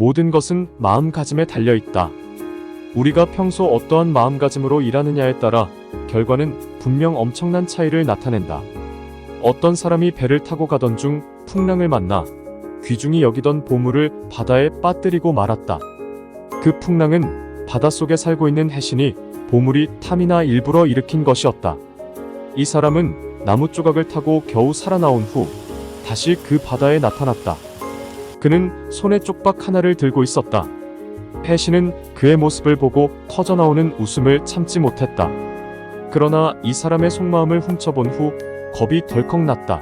모든 것은 마음가짐에 달려 있다. 우리가 평소 어떠한 마음가짐으로 일하느냐에 따라 결과는 분명 엄청난 차이를 나타낸다. 어떤 사람이 배를 타고 가던 중 풍랑을 만나 귀중히 여기던 보물을 바다에 빠뜨리고 말았다. 그 풍랑은 바닷속에 살고 있는 해신이 보물이 탐이나 일부러 일으킨 것이었다. 이 사람은 나무 조각을 타고 겨우 살아나온 후 다시 그 바다에 나타났다. 그는 손에 쪽박 하나를 들고 있었다. 해신은 그의 모습을 보고 터져나오는 웃음을 참지 못했다. 그러나 이 사람의 속마음을 훔쳐본 후 겁이 덜컥 났다.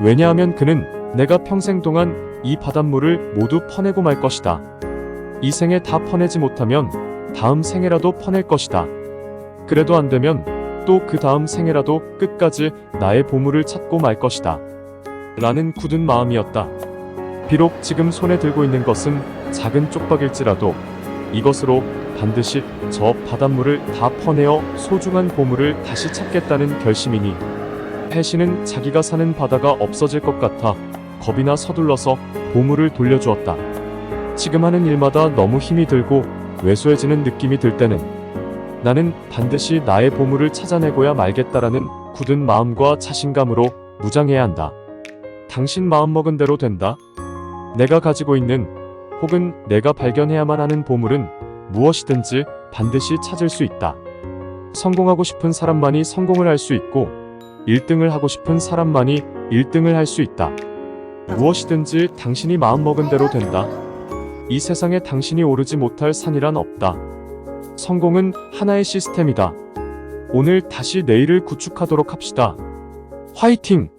왜냐하면 그는 내가 평생 동안 이 바닷물을 모두 퍼내고 말 것이다. 이 생에 다 퍼내지 못하면 다음 생에라도 퍼낼 것이다. 그래도 안 되면 또 그 다음 생에라도 끝까지 나의 보물을 찾고 말 것이다. 라는 굳은 마음이었다. 비록 지금 손에 들고 있는 것은 작은 쪽박일지라도 이것으로 반드시 저 바닷물을 다 퍼내어 소중한 보물을 다시 찾겠다는 결심이니 해신은 자기가 사는 바다가 없어질 것 같아 겁이나 서둘러서 보물을 돌려주었다. 지금 하는 일마다 너무 힘이 들고 왜소해지는 느낌이 들 때는 나는 반드시 나의 보물을 찾아내고야 말겠다라는 굳은 마음과 자신감으로 무장해야 한다. 당신 마음먹은 대로 된다. 내가 가지고 있는 혹은 내가 발견해야만 하는 보물은 무엇이든지 반드시 찾을 수 있다. 성공하고 싶은 사람만이 성공을 할 수 있고 1등을 하고 싶은 사람만이 1등을 할 수 있다. 무엇이든지 당신이 마음먹은 대로 된다. 이 세상에 당신이 오르지 못할 산이란 없다. 성공은 하나의 시스템이다. 오늘 다시 내일을 구축하도록 합시다. 화이팅!